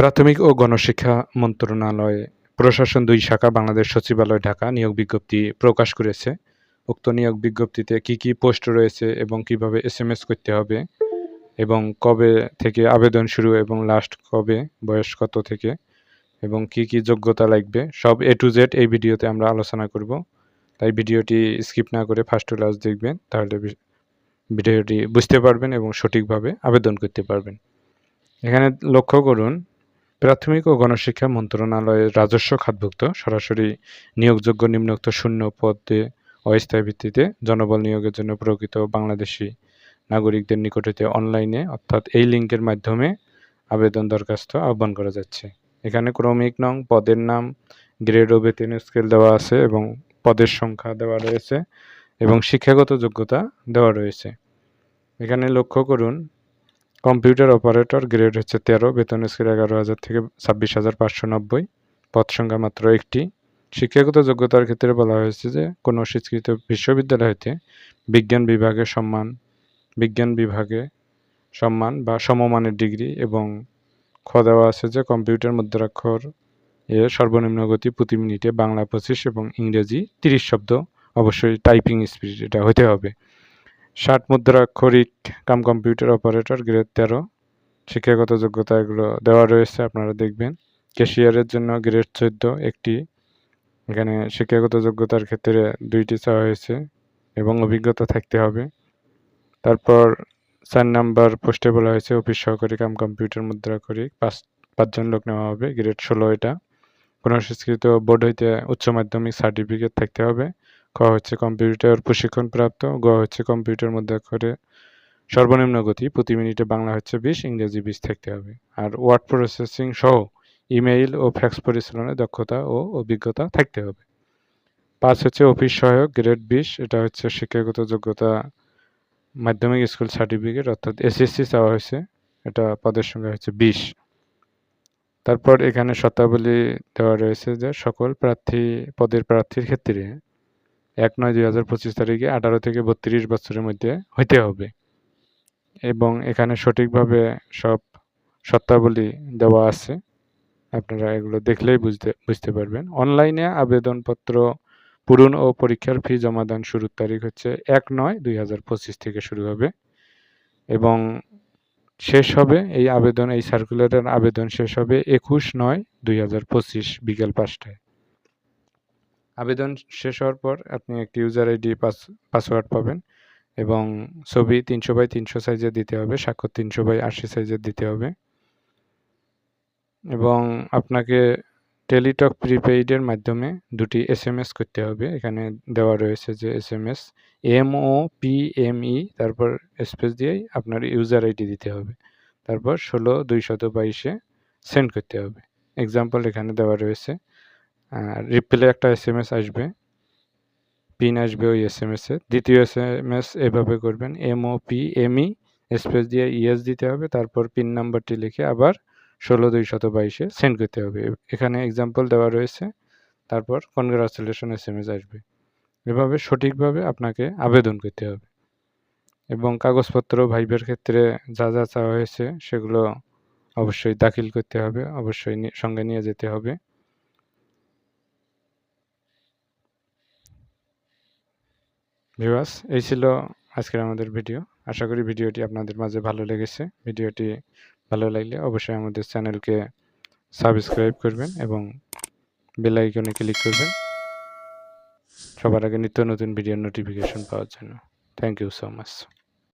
প্রাথমিক ও গণশিক্ষা মন্ত্রণালয়, প্রশাসন দুই শাখা, বাংলাদেশ সচিবালয় ঢাকা নিয়োগ বিজ্ঞপ্তি প্রকাশ করেছে। উক্ত নিয়োগ বিজ্ঞপ্তিতে কি কি পোস্ট রয়েছে এবং কীভাবে এস করতে হবে এবং কবে থেকে আবেদন শুরু এবং লাস্ট কবে, বয়স কত থেকে এবং কি কি যোগ্যতা লাগবে, সব এ টু জেড এই ভিডিওতে আমরা আলোচনা করব। তাই ভিডিওটি স্কিপ না করে ফার্স্ট টু লাস্ট দেখবেন, তাহলে ভিডিওটি বুঝতে পারবেন এবং সঠিকভাবে আবেদন করতে পারবেন। এখানে লক্ষ্য করুন প্রাথমিক ও গণশিক্ষা মন্ত্রণালয়ের রাজস্ব খাতভুক্ত, সরাসরি নিয়োগযোগ্য নিম্নোক্ত শূন্য পদে অস্থায়ী ভিত্তিতে জনবল নিয়োগের জন্য প্রকৃত বাংলাদেশি নাগরিকদের নিকট হতে অনলাইনে, অর্থাৎ এই লিঙ্কের মাধ্যমে আবেদন দরখাস্ত আহ্বান করা যাচ্ছে। এখানে ক্রমিক নং পদের নাম, গ্রেড ও বেতন স্কেল দেওয়া আছে এবং পদের সংখ্যা দেওয়া রয়েছে এবং শিক্ষাগত যোগ্যতা দেওয়া রয়েছে। এখানে লক্ষ্য করুন কম্পিউটার অপারেটর গ্রেড হচ্ছে তেরো, বেতন স্কেল এগারো হাজার থেকে ছাব্বিশ হাজার পাঁচশো নব্বই। পদ সংখ্যা মাত্র একটি। শিক্ষাগত যোগ্যতার ক্ষেত্রে বলা হয়েছে যে, কোনো স্বীকৃত বিশ্ববিদ্যালয় হতে বিজ্ঞান বিভাগে সম্মান, বিজ্ঞান বিভাগে সম্মান বা সমমানের ডিগ্রি এবং খ দেওয়া আছে যে, কম্পিউটার মুদ্রাক্ষর এর সর্বনিম্ন গতি প্রতি মিনিটে বাংলা পঁচিশ এবং ইংরেজি তিরিশ শব্দ। অবশ্যই টাইপিং স্পিড এটা হতে হবে। ষাট মুদ্রাক্ষরিক কাম কম্পিউটার অপারেটর, গ্রেড তেরো। শিক্ষাগত যোগ্যতা এগুলো দেওয়া রয়েছে, আপনারা দেখবেন। ক্যাশিয়ারের জন্য গ্রেড চোদ্দ একটি। এখানে শিক্ষাগত যোগ্যতার ক্ষেত্রে দুইটি চাওয়া হয়েছে এবং অভিজ্ঞতা থাকতে হবে। তারপর চার নাম্বার পোস্টে বলা হয়েছে, অফিস সহকারী কাম কম্পিউটার মুদ্রাক্ষরিক, পাঁচ, পাঁচজন লোক নেওয়া হবে, গ্রেড ষোলো এটা। কোনো সংস্কৃত বোর্ড হইতে উচ্চ মাধ্যমিক সার্টিফিকেট থাকতে হবে। ক হচ্ছে কম্পিউটার প্রশিক্ষণপ্রাপ্ত গ হচ্ছে কম্পিউটার মধ্যে করে সর্বনিম্ন গতি, প্রতি মিনিটে বাংলা হচ্ছে বিশ, ইংরেজি বিশ থাকতে হবে। আর ওয়ার্ড প্রসেসিং সহ ইমেইল ও ফ্যাক্স পরিচালনায় দক্ষতা ও অভিজ্ঞতা থাকতে হবে। পাঁচ হচ্ছে অফিস সহায়ক, গ্রেড বিশ, এটা হচ্ছে শিক্ষাগত যোগ্যতা মাধ্যমিক স্কুল সার্টিফিকেট, অর্থাৎ এসএসসি চাওয়া হয়েছে, এটা পদের সংখ্যা হচ্ছে বিশ। তারপর এখানে শর্তাবলী দেওয়া রয়েছে যে সকল প্রার্থী, পদের প্রার্থীর ক্ষেত্রে এক নয় দুই হাজার পঁচিশ তারিখে আঠারো থেকে বত্রিশ বছরের মধ্যে হইতে হবে। এবং এখানে সঠিকভাবে সব শর্তাবলী দেওয়া আছে। আপনারা এগুলো দেখলেই বুঝতে বুঝতে পারবেন। অনলাইনে আবেদনপত্র পূরণ ও পরীক্ষার ফি জমাদান শুরুর তারিখ হচ্ছে এক নয় দুই হাজার পঁচিশ থেকে শুরু হবে। এবং শেষ হবে এই আবেদন, এই সার্কুলারের আবেদন শেষ হবে একুশ নয় দুই হাজার পঁচিশ বিকেল পাঁচটায়। আবেদন শেষ হওয়ার পর আপনি একটি ইউজার আইডি পাস পাসওয়ার্ড পাবেন এবং ছবি তিনশো বাই তিনশো সাইজের দিতে হবে, স্বাক্ষর তিনশো বাই আশি সাইজের দিতে হবে। এবং আপনাকে টেলিটক প্রিপেইডের মাধ্যমে দুটি এস এম এস করতে হবে। এখানে দেওয়া রয়েছে যে S M S M O P M E তারপর স্পেস দিয়েই আপনার ইউজার আইডি দিতে হবে। তারপর ষোলো, দুইশত বাইশে সেন্ড করতে হবে। এক্সাম্পল এখানে দেওয়া রয়েছে। রিপ্লে একটা এস এম এস আসবে। পিন আসবে ওই এস এম এসে দ্বিতীয় এস এম এস এভাবে করবেন M O P M E space দিয়ে ইএস দিতে হবে, তারপর পিন নাম্বারটি লিখে আবার ষোলো দুই শত বাইশে সেন্ড করতে হবে। এখানে এক্সাম্পল দেওয়া রয়েছে, তারপর কনগ্রাচুলেশন এস এম এস আসবে। এভাবে সঠিকভাবে আপনাকে আবেদন করতে হবে। এবং কাগজপত্র ভাইবের ক্ষেত্রে যা যা চাওয়া হয়েছে, সেগুলো অবশ্যই দাখিল করতে হবে, অবশ্যই সঙ্গে নিয়ে যেতে হবে। ভিউয়ার্স এই ছিল আজকের আমাদের ভিডিও আশা করি ভিডিওটি আপনাদের মাঝে ভালো লেগেছে। ভিডিওটি ভালো লাগলে অবশ্যই আমাদের চ্যানেলকে সাবস্ক্রাইব করবেন এবং বেল আইকনে ক্লিক করবেন। সবার আগে নিত্য নতুন ভিডিওর নোটিফিকেশন পাওয়ার জন্য। Thank you so much